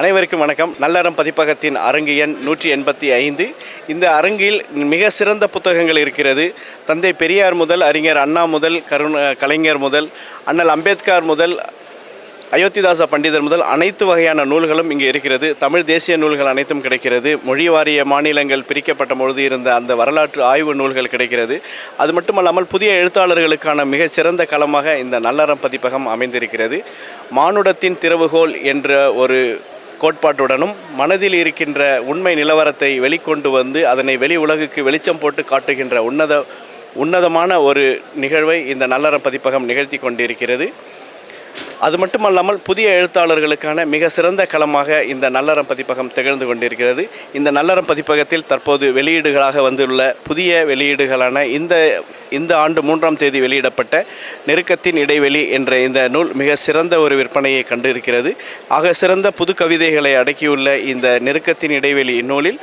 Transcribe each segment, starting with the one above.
அனைவருக்கும் வணக்கம். நல்லறம் பதிப்பகத்தின் அரங்கு எண் நூற்றி எண்பத்தி ஐந்து. இந்த அரங்கில் மிக சிறந்த புத்தகங்கள் இருக்கிறது. தந்தை பெரியார் முதல் அறிஞர் அண்ணா முதல் கருண கலைஞர் முதல் அண்ணல் அம்பேத்கர் முதல் அயோத்திதாச பண்டிதர் முதல் அனைத்து வகையான நூல்களும் இங்கே இருக்கிறது. தமிழ் தேசிய நூல்கள் அனைத்தும் கிடைக்கிறது. மொழி வாரிய மாநிலங்கள் பிரிக்கப்பட்ட பொழுது இருந்த அந்த வரலாற்று ஆய்வு நூல்கள் கிடைக்கிறது. அது மட்டுமல்லாமல் புதிய எழுத்தாளர்களுக்கான மிகச்சிறந்த களமாக இந்த நல்லறம் பதிப்பகம் அமைந்திருக்கிறது. மானுடத்தின் திறவுகோல் என்ற ஒரு கோட்பாட்டுடனும் மனதில் இருக்கின்ற உண்மை நிலவரத்தை வெளிக்கொண்டு வந்து அதனை வெளி உலகுக்கு வெளிச்சம் போட்டு காட்டுகின்ற உன்னத உன்னதமான ஒரு நிகழ்வை இந்த நல்லறம் பதிப்பகம் நிகழ்த்தி கொண்டிருக்கிறது. அது மட்டுமல்லாமல் புதிய எழுத்தாளர்களுக்கான மிக சிறந்த களமாக இந்த நல்லறம் பதிப்பகம் திகழ்ந்து கொண்டிருக்கிறது. இந்த நல்லறம் பதிப்பகத்தில் தற்போது வெளியீடுகளாக வந்துள்ள புதிய வெளியீடுகளான இந்த இந்த ஆண்டு மூன்றாம் தேதி வெளியிடப்பட்ட நெருக்கத்தின் இடைவெளி என்ற இந்த நூல் மிக சிறந்த ஒரு விற்பனையை கண்டிருக்கிறது. ஆக சிறந்த புது கவிதைகளை அடக்கியுள்ள இந்த நெருக்கத்தின் இடைவெளி நூலில்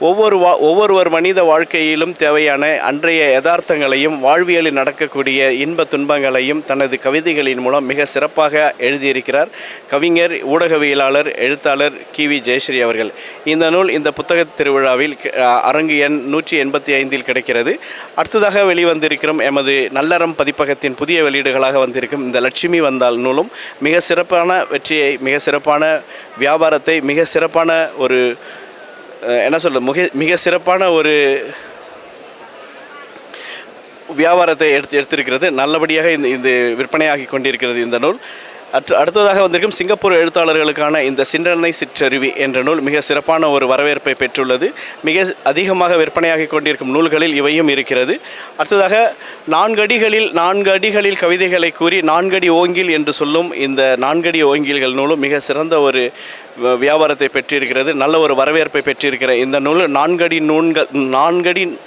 ஒவ்வொரு வா ஒவ்வொருவர் மனித வாழ்க்கையிலும் தேவையான அன்றைய யதார்த்தங்களையும் வாழ்வியலில் நடக்கக்கூடிய இன்ப துன்பங்களையும் தனது கவிதைகளின் மூலம் மிக சிறப்பாக எழுதியிருக்கிறார். கவிஞர் ஊடகவியலாளர் எழுத்தாளர் கி. வி. ஜெயஸ்ரீ அவர்கள். இந்த நூல் இந்த புத்தக திருவிழாவில் அரங்கு எண் நூற்றி எண்பத்தி ஐந்தில் கிடைக்கிறது. அடுத்ததாக வெளிவந்திருக்கும் எமது நல்லறம் பதிப்பகத்தின் புதிய வெளியீடுகளாக வந்திருக்கும் இந்த லட்சுமி வந்தால் நூலும் மிக சிறப்பான வெற்றியை மிக சிறப்பான வியாபாரத்தை மிக சிறப்பான ஒரு என்ன சொல்ல மிக மிக சிறப்பான ஒரு வியாபாரத்தை எடுத்து எடுத்திருக்கிறது. நல்லபடியாக இந்த இந்த விற்பனையாகி கொண்டிருக்கிறது இந்த நூல். அடுத்ததாக வந்திருக்கும் சிங்கப்பூர் எழுத்தாளர்களுக்கான இந்த சிந்தனை சிற்றருவி என்ற நூல் மிக சிறப்பான ஒரு வரவேற்பை பெற்றுள்ளது. மிக அதிகமாக விற்பனையாகி கொண்டிருக்கும் நூல்களில் இவையும் இருக்கிறது. அடுத்ததாக நான்கு அடிகளில் நான்கு அடிகளில் கவிதைகளை கூறி நான்கடி ஓங்கில் என்று சொல்லும் இந்த நான்கடி ஓங்கில்கள் நூலும் மிக சிறந்த ஒரு வ- வியாபாரத்தை பெற்றிருக்கிறது. நல்ல ஒரு வரவேற்பை பெற்றிருக்கிற இந்த நூல் நான்கடி நூன்கள் நான்கடி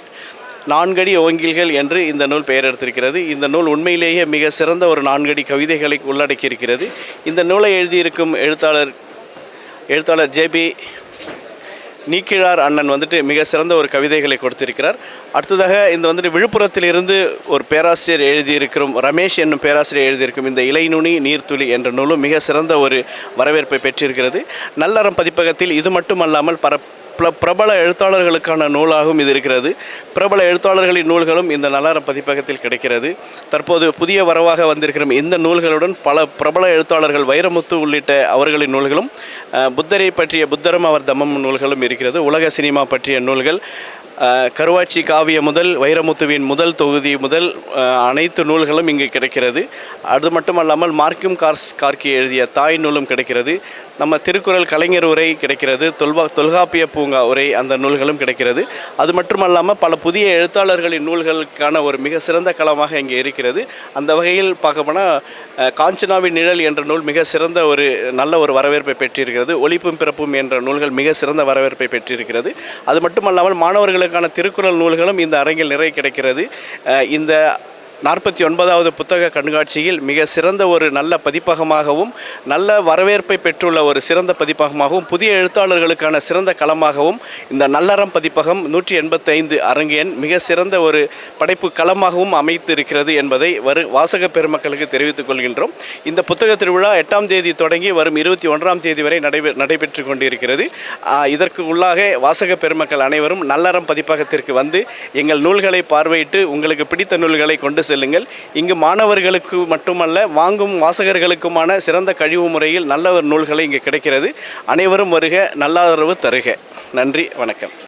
நான்கடி ஓங்கில்கள் என்று இந்த நூல் பெயர் எடுத்திருக்கிறது இந்த நூல் உண்மையிலேயே மிக சிறந்த ஒரு நான்கடி கவிதைகளை உள்ளடக்கியிருக்கிறது. இந்த நூலை எழுதியிருக்கும் எழுத்தாளர் எழுத்தாளர் ஜேபி நீக்கிழார் அண்ணன் வந்துட்டு மிக சிறந்த ஒரு கவிதைகளை கொடுத்திருக்கிறார். அடுத்ததாக இந்த வந்துட்டு விழுப்புரத்திலிருந்து ஒரு பேராசிரியர் எழுதியிருக்கிறோம் ரமேஷ் என்னும் பேராசிரியர் எழுதியிருக்கும் இந்த இலைநுனி நீர்த்துளி என்ற நூலும் மிக சிறந்த ஒரு வரவேற்பை பெற்றிருக்கிறது. நல்லறம் பதிப்பகத்தில் இது மட்டுமல்லாமல் பர பிரபல எழுத்தாளர்களுக்கான நூலாகவும் இது இருக்கிறது. பிரபல எழுத்தாளர்களின் நூல்களும் இந்த நல்லாரம் பதிப்பகத்தில் கிடைக்கிறது. தற்போது புதிய வரவாக வந்திருக்கிற இந்த நூல்களுடன் பல பிரபல எழுத்தாளர்கள் வைரமுத்து உள்ளிட்ட அவர்களின் நூல்களும் புத்தரை பற்றிய புத்தரும் அவர் தம்மம் நூல்களும் இருக்கிறது. உலக சினிமா பற்றிய நூல்கள் கருவாச்சி காவியம் முதல் வைரமுத்துவின் முதல் தொகுதி முதல் அனைத்து நூல்களும் இங்கு கிடைக்கிறது. அது மட்டுமல்லாமல் மார்க்கும் கார்ஸ் கார்கி எழுதிய தாய் நூலும் கிடைக்கிறது. நம்ம திருக்குறள் கலைஞர் உரை கிடைக்கிறது. தொல்வா தொல்காப்பிய பூங்கா உரை அந்த நூல்களும் கிடைக்கிறது. அது மட்டுமல்லாமல் பல புதிய எழுத்தாளர்களின் நூல்களுக்கான ஒரு மிக சிறந்த களமாக இங்கே இருக்கிறது. அந்த வகையில் பார்க்க போனால் காஞ்சனாவின் நிழல் என்ற நூல் மிக சிறந்த ஒரு நல்ல ஒரு வரவேற்பை பெற்றிருக்கிறது. ஒழிப்பும் பிறப்பும் என்ற நூல்கள் மிக சிறந்த வரவேற்பை பெற்றிருக்கிறது. அது மட்டுமல்லாமல் மாணவர்களுக்கான திருக்குறள் நூல்களும் இந்த அரங்கில் நிறைய கிடைக்கிறது. இந்த நாற்பத்தி ஒன்பதாவது புத்தக கண்காட்சியில் மிக சிறந்த ஒரு நல்ல பதிப்பகமாகவும் நல்ல வரவேற்பை பெற்றுள்ள ஒரு சிறந்த பதிப்பகமாகவும் புதிய எழுத்தாளர்களுக்கான சிறந்த களமாகவும் இந்த நல்லறம் பதிப்பகம் நூற்றி எண்பத்தைந்து அரங்கேன் மிக சிறந்த ஒரு படைப்பு களமாகவும் அமைத்து இருக்கிறது என்பதை வரு வாசக பெருமக்களுக்கு தெரிவித்துக் கொள்கின்றோம். இந்த புத்தக திருவிழா எட்டாம் தேதி தொடங்கி வரும் இருபத்தி ஒன்றாம் தேதி வரை நடைபெ நடைபெற்று கொண்டிருக்கிறது. இதற்கு உள்ளாக வாசக பெருமக்கள் அனைவரும் நல்லறம் பதிப்பகத்திற்கு வந்து எங்கள் நூல்களை பார்வையிட்டு உங்களுக்கு பிடித்த நூல்களை கொண்டு செல்லுங்கள். இங்கு மாணவர்களுக்கு மட்டுமல்ல வாங்கும் வாசகர்களுக்குமான சிறந்த கழிவு முறையில் நல்ல ஒரு நூல்களை இங்கு கிடைக்கிறது. அனைவரும் வருக நல்லாதரவு தருக. நன்றி வணக்கம்.